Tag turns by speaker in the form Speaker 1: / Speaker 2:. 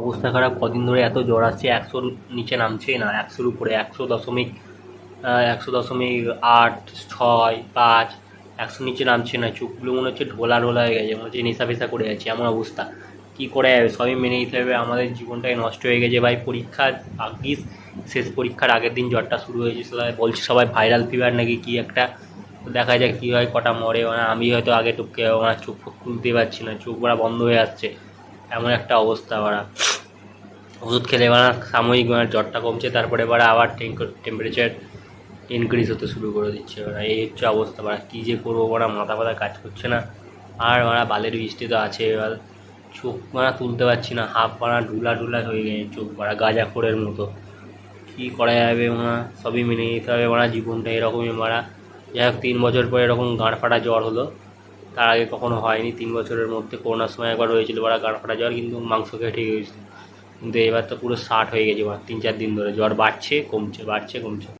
Speaker 1: অবস্থা খারাপ, কদিন ধরে এত জ্বর আসছে, একশোর নিচে নামছেই না, একশোর উপরে, একশো দশমিক একশো দশমিক আট, ছয়, পাঁচ একশো নিচে নামছে না, চোখগুলো মনে হচ্ছে ঢোলা ঢোলা হয়ে গেছে, মনে হচ্ছে নেশা ফেশা করে যাচ্ছে, এমন অবস্থা। কী করে যাবে? সবই মেনে নিতে হবে, আমাদের জীবনটাই নষ্ট হয়ে গেছে ভাই, পরীক্ষার আগিস শেষ পরীক্ষার আগের দিন জ্বরটা শুরু হয়েছে, সবাই বলছে সবাই ভাইরাল ফিভার নাকি কি একটা, দেখা যাক কী হয়, কটা মরে মানে আমি হয়তো আগে টুককে আমার চোখ ফোক খুলতে পারছি না, চোখ বড়া বন্ধ হয়ে আসছে, এমন একটা অবস্থা বাড়া ওষুধ খেলে বাড়া সাময়িক মানে জ্বরটা কমছে, তারপরে এবার আবার টেম্পারেচার ইনক্রিজ হতে শুরু করে দিচ্ছে। বাড়া এই হচ্ছে অবস্থা বাড়া কী যে করব বাড়া মাথা ফাথা কাজ করছে না। আর বাড়া বালের বৃষ্টি তো আছে, এবার চোখ বাড়া তুলতে পারছি না, হাফ বাড়া ঢুলা ঢুলা হয়ে গেছে, চোখ বাড়া গাঁজা খোরের মতো। কী করা যাবে মারা সবই মেনে নিতে হবে মারা জীবনটা এরকমই মারা যাই হোক, তিন বছর পরে এরকম গাঁড় ফাটা জ্বর হলো। তার আগে কখনো হয়নি, তিন বছরের মধ্যে করোনার সময় একবার হয়েছিল বাড়া গাঁড় ফাটা জ্বর, কিন্তু মাংস খেয়ে ঠিক হয়েছিল। কিন্তু এবার তো পুরো ষাট হয়ে গেছে এবার তিন চার দিন ধরে। জ্বর বাড়ছে, কমছে বাড়ছে, কমছে।